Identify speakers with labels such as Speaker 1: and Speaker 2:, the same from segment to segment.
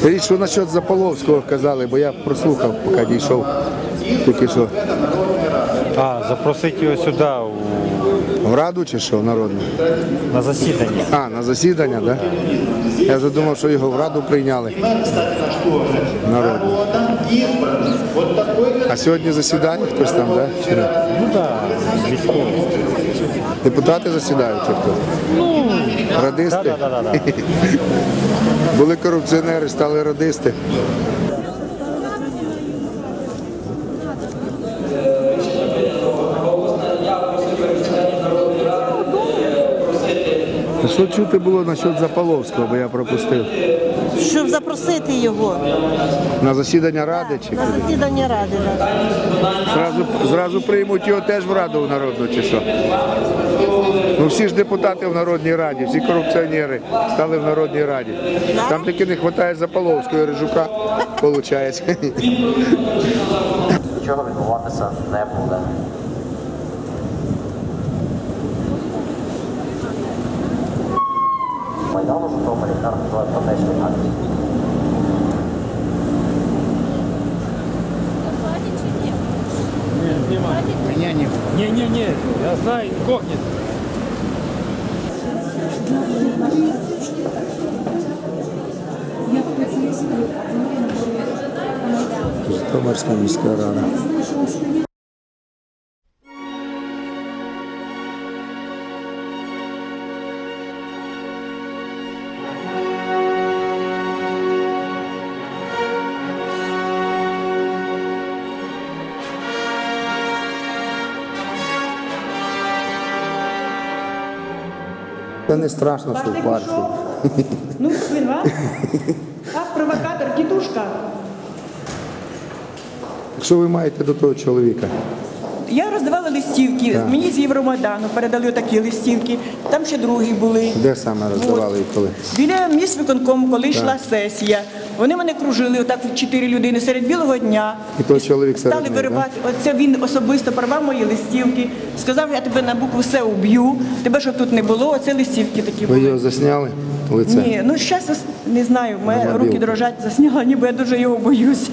Speaker 1: Скажіть, що насчет Заполовського казали, бо я прослухав, поки дійшов. Тільки що.
Speaker 2: А, запросити його сюди
Speaker 1: В Раду чи що, в народну?
Speaker 2: на засідання.
Speaker 1: А, на засідання, так? Да? Я вже думав, що його в Раду прийняли. Народну. А сьогодні засідає хтось там, да?
Speaker 2: Ну так, да.
Speaker 1: Депутати засідають чи хто? Радисти? Були корупціонери, стали радисти. Що чути було насчет Заполовського, бо я пропустив?
Speaker 3: щоб запросити його
Speaker 1: На засідання ради чи
Speaker 3: на
Speaker 1: куди?
Speaker 3: засідання ради. да.
Speaker 1: Зразу, зразу приймуть його теж в раду в народну чи що? Ну всі ж депутати в Народній Раді, всі корупціонери стали в Народній Раді. Там таки не вистачає Заполовського і Рижука, виходить.
Speaker 4: Нічого відбуватися не буде. Майдан у Житомирі організує протестні акції.
Speaker 2: Не-не-не, я знаю, инкогнито.
Speaker 1: Житомирська міська рада. Це не страшно, що в партії.
Speaker 5: Ну, він вам? А, провокатор, дідушка.
Speaker 1: Що ви маєте до того чоловіка?
Speaker 5: Я роздавала листівки.
Speaker 1: Так.
Speaker 5: Мені з Євромайдану передали такі листівки. Там ще другі були.
Speaker 1: Де саме роздавали і коли?
Speaker 5: Біля міст виконкому, коли йшла сесія, вони мене кружили, отак чотири людини серед білого дня.
Speaker 1: І той чоловік серед
Speaker 5: стали
Speaker 1: них,
Speaker 5: виривати. Оце він особисто порвав мої листівки. Сказав, я тебе на букву все уб'ю, тебе щоб тут не було. Оце листівки такі
Speaker 1: Ви
Speaker 5: були.
Speaker 1: його засняли? Лице?
Speaker 5: Ні, ну зараз не знаю, мої руки дрожать, засняла, ніби я дуже його боюся.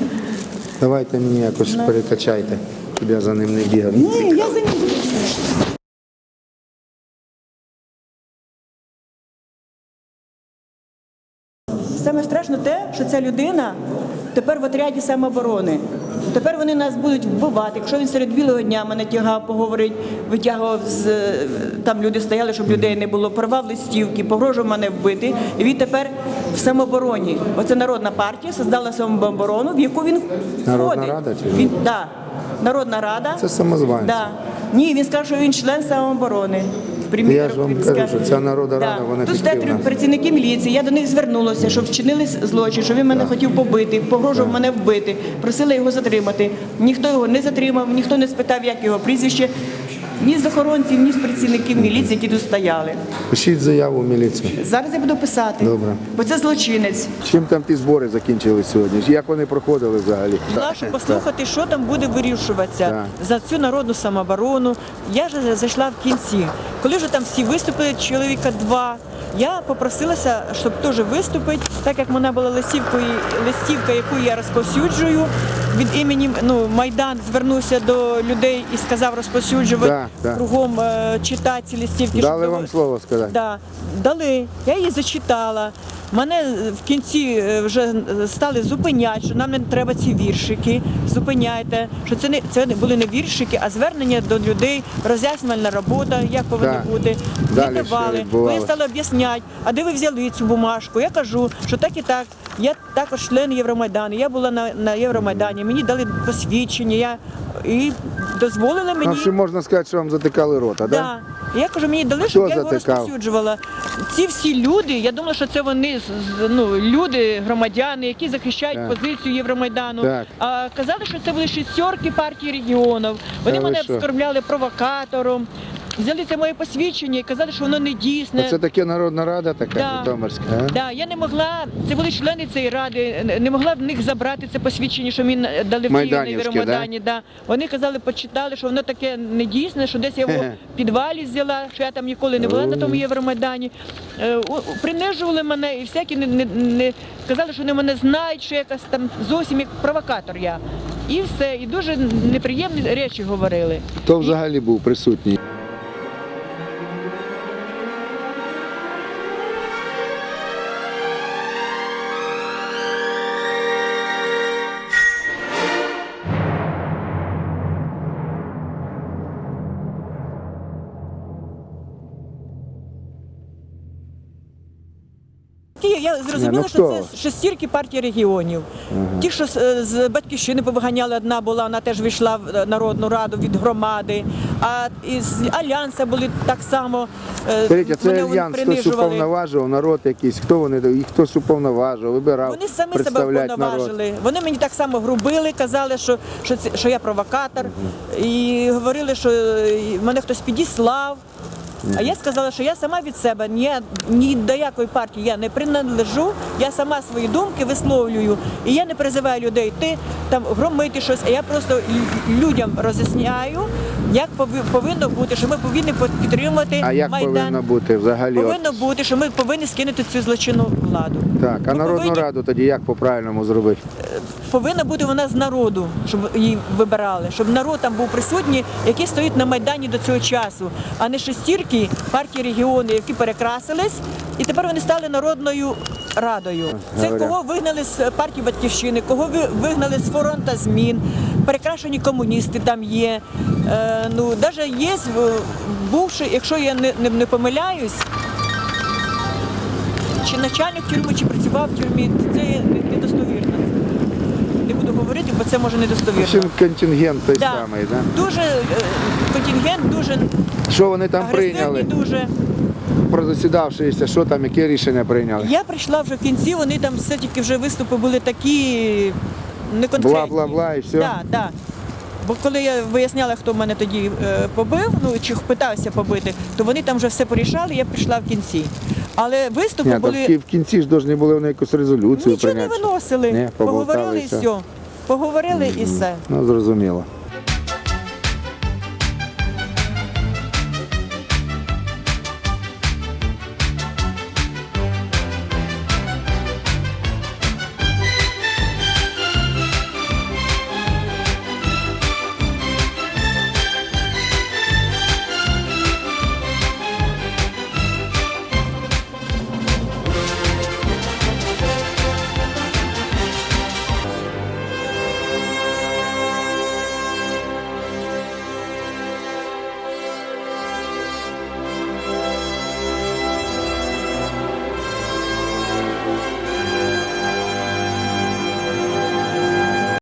Speaker 1: Давайте мені якось перекачайте, щоб за ним не бігав.
Speaker 5: Ні, я за ним буду. Саме страшно те, що ця людина тепер в отряді самооборони. Тепер вони нас будуть вбивати. Якщо він серед білого дня мене тягав, поговорить, витягував з е, там люди стояли, щоб людей не було, порвав листівки, погрожував мене вбити. І він тепер в самообороні. Оце народна партія создала самооборону, в яку він
Speaker 1: Народна
Speaker 5: входить.
Speaker 1: рада чи
Speaker 5: він, да, Народна рада.
Speaker 1: Це самозванці.
Speaker 5: Да. Ні, він сказав, що він член самооборони.
Speaker 1: Я ж вам кажу, що ця Народна Рада, вона
Speaker 5: Тут стоять
Speaker 1: ефективна.
Speaker 5: працівники міліції. Я до них звернулася, що вчинили злочин, що він мене хотів побити, погрожував мене вбити. Просила його затримати. Ніхто його не затримав, ніхто не спитав, як його прізвище. Ні з охоронців, ні з працівників міліції, які тут стояли.
Speaker 1: Пишіть заяву в міліцію.
Speaker 5: Зараз я буду писати.
Speaker 1: Добре.
Speaker 5: Бо це злочинець.
Speaker 1: Чим там ті збори закінчились сьогодні? Як вони проходили взагалі?
Speaker 5: Щоб послухати, що там буде вирішуватися
Speaker 1: Так.
Speaker 5: за цю народну самооборону. Я вже зайшла в кінці. Коли вже там всі виступили, чоловіка два, я попросилася, щоб теж виступити, так як вона була листівкою, листівка, яку я розповсюджую. Від імені ну, Майдан звернувся до людей і сказав розповсюджувати
Speaker 1: Так, так.
Speaker 5: кругом е, читати ці листівки.
Speaker 1: Дали
Speaker 5: щоб-
Speaker 1: вам слово сказати?
Speaker 5: Да, дали. Я її зачитала. Мене в кінці е, вже стали зупиняти, що нам не треба ці віршики. Зупиняйте, що це не це не були не віршики, а звернення до людей, роз'яснювальна робота, як повинна бути.
Speaker 1: Далі відбувалося?
Speaker 5: Стали об'ясняти, а де ви взяли цю бумажку? Я кажу, що так і так. Я також член Євромайдану. Я була на, на Євромайдані. Мені дали посвідчення. Я і дозволили мені.
Speaker 1: Ну, що можна сказати, що вам затикали рота, так?
Speaker 5: Да. Я кажу, мені дали, щоб я його розповсюджувала. Ці всі люди, я думала, що це вони ну, люди, громадяни, які захищають
Speaker 1: Так.
Speaker 5: позицію Євромайдану.
Speaker 1: Так.
Speaker 5: А казали, що це були шістерки партії регіонів. Вони
Speaker 1: ви
Speaker 5: мене
Speaker 1: що?
Speaker 5: оскорбляли провокатором. Взяли це моє посвідчення і казали, що воно не дійсне.
Speaker 1: Це таке народна рада така
Speaker 5: Да.
Speaker 1: Житомирська. а?
Speaker 5: Да, я не могла, це були члени цієї ради, не- могла в них забрати це посвідчення, що мені дали в Києві
Speaker 1: Майданівське,
Speaker 5: Євромайдані. Да? Вони казали, почитали, що воно таке не дійсне, що десь я його в підвалі взяла, що я там ніколи не була на тому Євромайдані. Е, Принижували мене і всякі не, не, не казали, що вони мене знають, що я якась там зовсім як провокатор я. І все, і дуже неприємні речі говорили.
Speaker 1: Хто взагалі був присутній?
Speaker 5: Я зрозуміла,
Speaker 1: ну
Speaker 5: що це шестірки партії регіонів. Ті, що з, е, з батьківщини повиганяли, одна була, вона теж вийшла в е, Народну раду від громади. А із Альянса були так само. е,
Speaker 1: Скажіть, а це альянс,
Speaker 5: принижували.
Speaker 1: уповноважував, народ якийсь, хто вони, і хтось уповноважував, вибирав,
Speaker 5: Вони самі себе
Speaker 1: народ.
Speaker 5: Вони мені так само грубили, казали, що, що, це, що я провокатор, і говорили, що е, мене хтось підіслав. А я сказала, що я сама від себе ні, ні до якої партії я не принадлежу, я сама свої думки висловлюю. І я не призиваю людей йти там громити щось, а я просто людям роз'ясняю, як повинно бути, що ми повинні підтримувати
Speaker 1: А як
Speaker 5: Майдан.
Speaker 1: повинно бути взагалі? от?
Speaker 5: Бути, що ми повинні скинути цю злочинну владу.
Speaker 1: Так, а
Speaker 5: Ми
Speaker 1: народну
Speaker 5: повинні-
Speaker 1: раду тоді як по-правильному зробити?
Speaker 5: Повинна бути вона з народу, щоб її вибирали, щоб народ там був присутній, який стоїть на майдані до цього часу, а не шестірки партії регіони, які перекрасились, і тепер вони стали народною радою. Це кого вигнали з партії батьківщини, кого вигнали з фронта змін, перекрашені комуністи там є. Е, ну навіть є е, бувши, якщо я не, не, не помиляюсь. Чи начальник тюрми, чи працював в тюрмі, це недостовірно. Говорити, бо це може недостовірно.
Speaker 1: Чим контингент той
Speaker 5: Да.
Speaker 1: самий, да?
Speaker 5: Дуже е, контингент, дуже
Speaker 1: Що вони там прийняли?
Speaker 5: дуже.
Speaker 1: Про засідавшися, що там, яке рішення прийняли?
Speaker 5: Я прийшла вже в кінці, вони там все-таки вже виступи були такі неконкретні.
Speaker 1: Бла-бла-бла і все?
Speaker 5: Так, так. Бо коли я виясняла, хто мене тоді е, побив, ну чи питався побити, то вони там вже все порішали, я прийшла в кінці. Але виступи
Speaker 1: Ні,
Speaker 5: були.
Speaker 1: в в кінці ж повинні були вони якусь резолюцію
Speaker 5: Нічого не виносили.
Speaker 1: Ні,
Speaker 5: Поговорили і все. Поговорили і все.
Speaker 1: Ну, зрозуміло.